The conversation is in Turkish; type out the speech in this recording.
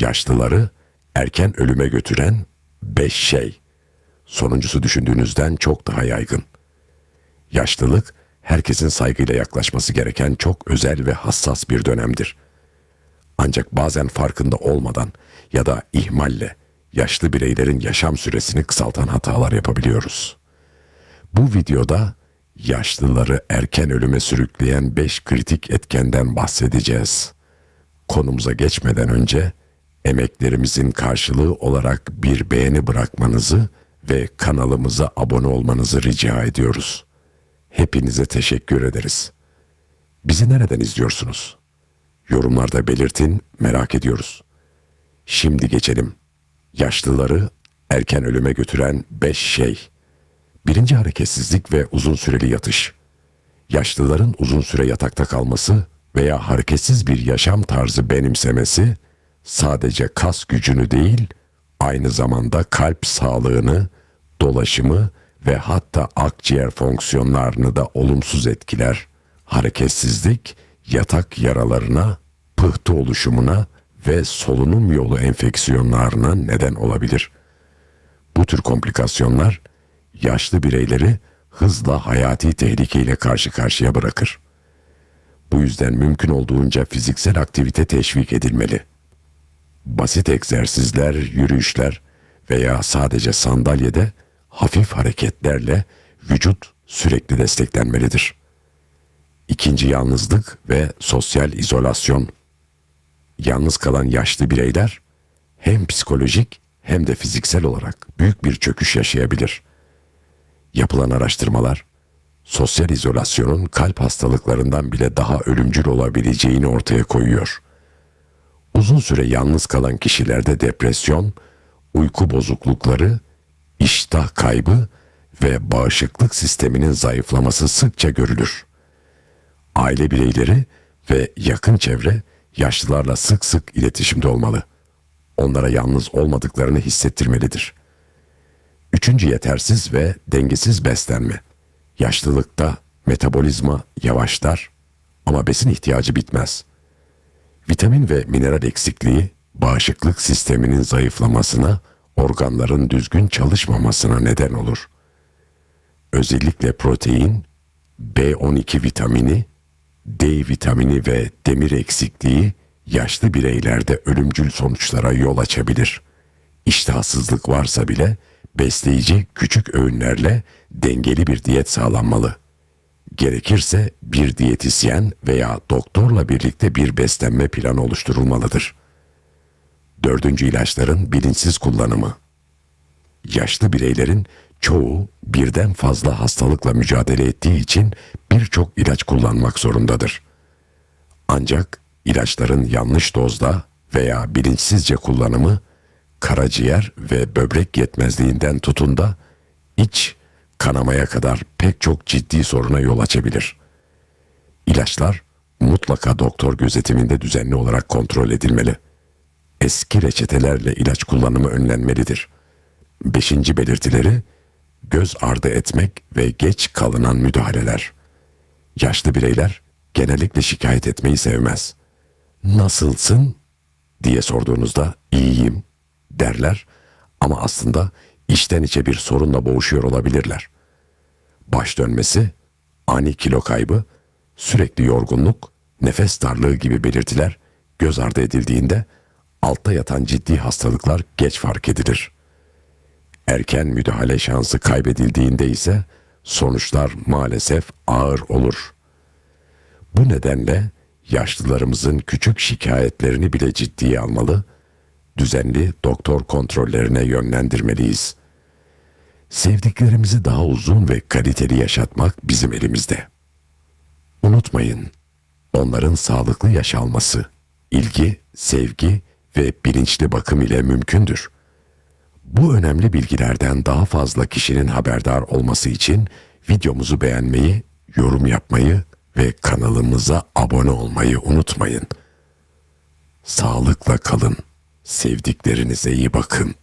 Yaşlıları erken ölüme götüren beş şey. Sonuncusu düşündüğünüzden çok daha yaygın. Yaşlılık herkesin saygıyla yaklaşması gereken çok özel ve hassas bir dönemdir. Ancak bazen farkında olmadan ya da ihmalle yaşlı bireylerin yaşam süresini kısaltan hatalar yapabiliyoruz. Bu videoda yaşlıları erken ölüme sürükleyen 5 kritik etkenden bahsedeceğiz. Konumuza geçmeden önce emeklerimizin karşılığı olarak bir beğeni bırakmanızı ve kanalımıza abone olmanızı rica ediyoruz. Hepinize teşekkür ederiz. Bizi nereden izliyorsunuz? Yorumlarda belirtin, merak ediyoruz. Şimdi geçelim. Yaşlıları erken ölüme götüren 5 şey. Birinci hareketsizlik ve uzun süreli yatış. Yaşlıların uzun süre yatakta kalması veya hareketsiz bir yaşam tarzı benimsemesi sadece kas gücünü değil, aynı zamanda kalp sağlığını, dolaşımı ve hatta akciğer fonksiyonlarını da olumsuz etkiler. Hareketsizlik yatak yaralarına, pıhtı oluşumuna ve solunum yolu enfeksiyonlarına neden olabilir. Bu tür komplikasyonlar yaşlı bireyleri hızla hayati tehlikeyle karşı karşıya bırakır. Bu yüzden mümkün olduğunca fiziksel aktivite teşvik edilmeli. Basit egzersizler, yürüyüşler veya sadece sandalyede hafif hareketlerle vücut sürekli desteklenmelidir. İkinci yalnızlık ve sosyal izolasyon. Yalnız kalan yaşlı bireyler hem psikolojik hem de fiziksel olarak büyük bir çöküş yaşayabilir. Yapılan araştırmalar sosyal izolasyonun kalp hastalıklarından bile daha ölümcül olabileceğini ortaya koyuyor. Uzun süre yalnız kalan kişilerde depresyon, uyku bozuklukları, iştah kaybı ve bağışıklık sisteminin zayıflaması sıkça görülür. Aile bireyleri ve yakın çevre yaşlılarla sık sık iletişimde olmalı. Onlara yalnız olmadıklarını hissettirmelidir. Üçüncü yetersiz ve dengesiz beslenme. Yaşlılıkta metabolizma yavaşlar ama besin ihtiyacı bitmez. Vitamin ve mineral eksikliği bağışıklık sisteminin zayıflamasına, organların düzgün çalışmamasına neden olur. Özellikle protein, B12 vitamini, D vitamini ve demir eksikliği yaşlı bireylerde ölümcül sonuçlara yol açabilir. İştahsızlık varsa bile besleyici küçük öğünlerle dengeli bir diyet sağlanmalı. Gerekirse bir diyetisyen veya doktorla birlikte bir beslenme planı oluşturulmalıdır. Dördüncü ilaçların bilinçsiz kullanımı. Yaşlı bireylerin çoğu birden fazla hastalıkla mücadele ettiği için birçok ilaç kullanmak zorundadır. Ancak ilaçların yanlış dozda veya bilinçsizce kullanımı karaciğer ve böbrek yetmezliğinden tutun da iç kanamaya kadar pek çok ciddi soruna yol açabilir. İlaçlar mutlaka doktor gözetiminde düzenli olarak kontrol edilmeli. Eski reçetelerle ilaç kullanımı önlenmelidir. Beşinci belirtileri göz ardı etmek ve geç kalınan müdahaleler. Yaşlı bireyler genellikle şikayet etmeyi sevmez. Nasılsın diye sorduğunuzda iyiyim derler ama aslında içten içe bir sorunla boğuşuyor olabilirler. Baş dönmesi, ani kilo kaybı, sürekli yorgunluk, nefes darlığı gibi belirtiler göz ardı edildiğinde altta yatan ciddi hastalıklar geç fark edilir. Erken müdahale şansı kaybedildiğinde ise sonuçlar maalesef ağır olur. Bu nedenle yaşlılarımızın küçük şikayetlerini bile ciddiye almalı, düzenli doktor kontrollerine yönlendirmeliyiz. Sevdiklerimizi daha uzun ve kaliteli yaşatmak bizim elimizde. Unutmayın, onların sağlıklı yaş alması, ilgi, sevgi ve bilinçli bakım ile mümkündür. Bu önemli bilgilerden daha fazla kişinin haberdar olması için videomuzu beğenmeyi, yorum yapmayı ve kanalımıza abone olmayı unutmayın. Sağlıkla kalın. Sevdiklerinize iyi bakın.